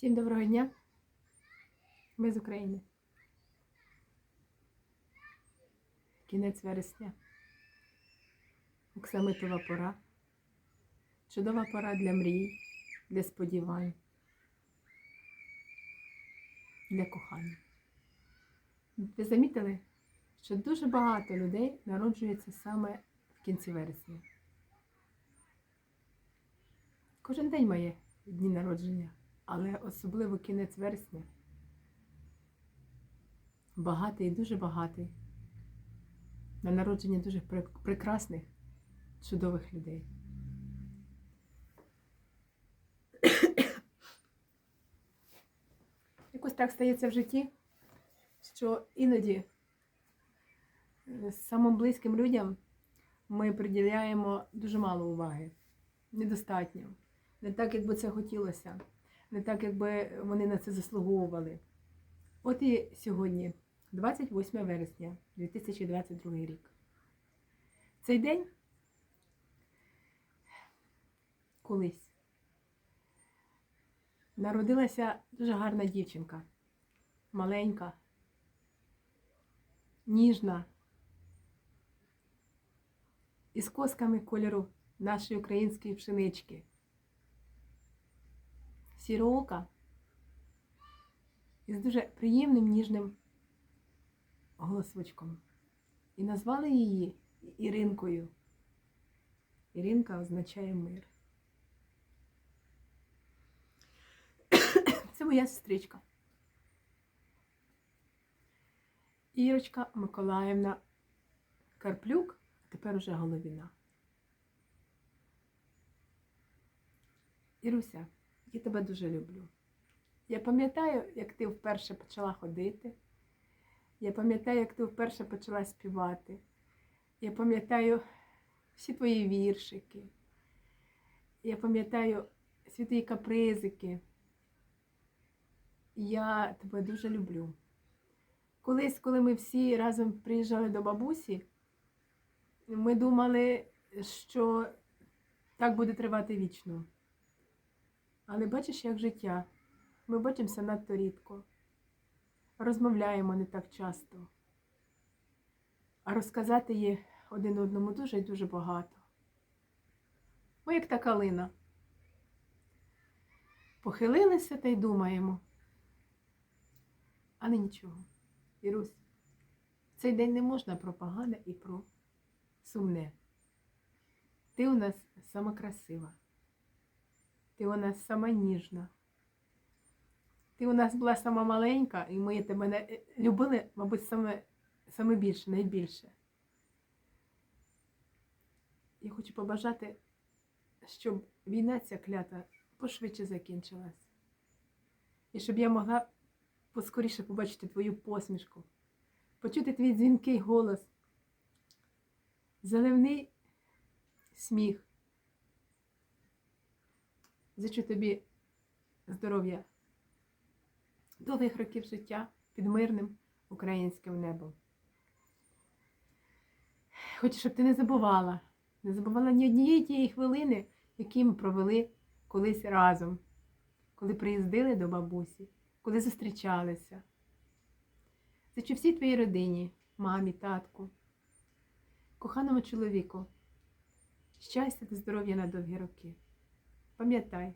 Всім доброго дня. Ми з України. Кінець вересня. Оксамитова пора. Чудова пора для мрій, для сподівань, для кохання. Ви замітили, що дуже багато людей народжується саме в кінці вересня. Кожен день має дні народження, але особливо кінець вересня. Багатий, дуже багатий. На народження дуже прекрасних, чудових людей. Якось так стається в житті, що іноді е, самим близьким людям ми приділяємо дуже мало уваги. Недостатньо. Не так, як би це хотілося, не так, якби вони на це заслуговували. От і сьогодні, 28 вересня 2022 рік. Цей день колись народилася дуже гарна дівчинка, маленька, ніжна, із косками кольору нашої української пшенички. Сіроока із дуже приємним ніжним голосочком. І назвали її Іринкою. Іринка означає мир. Це моя сестричка. Ірочка Миколаївна Карплюк, а тепер уже Головіна. Іруся, я тебе дуже люблю. Я пам'ятаю, як ти вперше почала ходити. Я пам'ятаю, як ти вперше почала співати. Я пам'ятаю всі твої віршики. Я пам'ятаю всі твої капризики. Я тебе дуже люблю. Колись, коли ми всі разом приїжджали до бабусі, ми думали, що так буде тривати вічно. Але бачиш, як життя. Ми бачимося надто рідко, розмовляємо не так часто, а розказати є один одному дуже і дуже багато. Ми як та калина. Похилилися та й думаємо. Але нічого. Ірусь, цей день не можна про погане і про сумне. Ти у нас сама красива. Ти у нас сама ніжна. Ти у нас була сама маленька, і ми тебе не- любили, мабуть, саме, саме більше, найбільше. Я хочу побажати, щоб війна ця клята пошвидше закінчилась. І щоб я могла поскоріше побачити твою посмішку, почути твій дзвінкий голос, заливний сміх. Зичу тобі здоров'я, довгих років життя під мирним українським небом. Хочу, щоб ти не забувала, не забувала ні однієї тієї хвилини, які ми провели колись разом, коли приїздили до бабусі, коли зустрічалися. Зичу всій твоїй родині, мамі, татку, коханому чоловіку, щастя та здоров'я на довгі роки. Пам'ятай,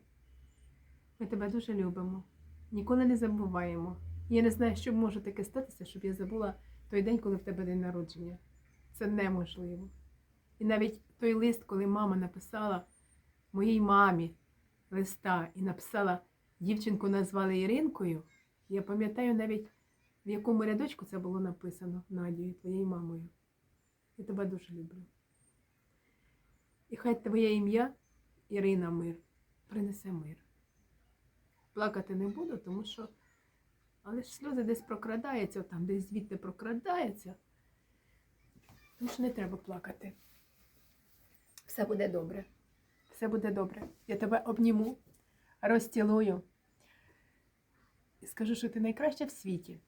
ми тебе дуже любимо, ніколи не забуваємо. Я не знаю, що може таке статися, щоб я забула той день, коли в тебе день народження. Це неможливо. І навіть той лист, коли мама написала моїй мамі листа і написала, дівчинку назвали Іринкою, я пам'ятаю навіть, в якому рядочку це було написано Надією, твоєю мамою. Я тебе дуже люблю. І хай твоє ім'я Ірина Мир принесе мир. Плакати не буду, тому що, але ж сльози десь прокрадаються, там десь звідти прокрадаються. Тому що не треба плакати. Все буде добре. Все буде добре. Я тебе обніму, розцілую і скажу, що ти найкраща в світі.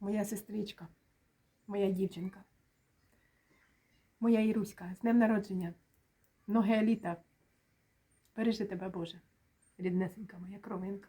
Моя сестричка, моя дівчинка, моя Іруська, з днем народження, многе літа. Бережи тебе, Боже, ріднесенька моя кровинка.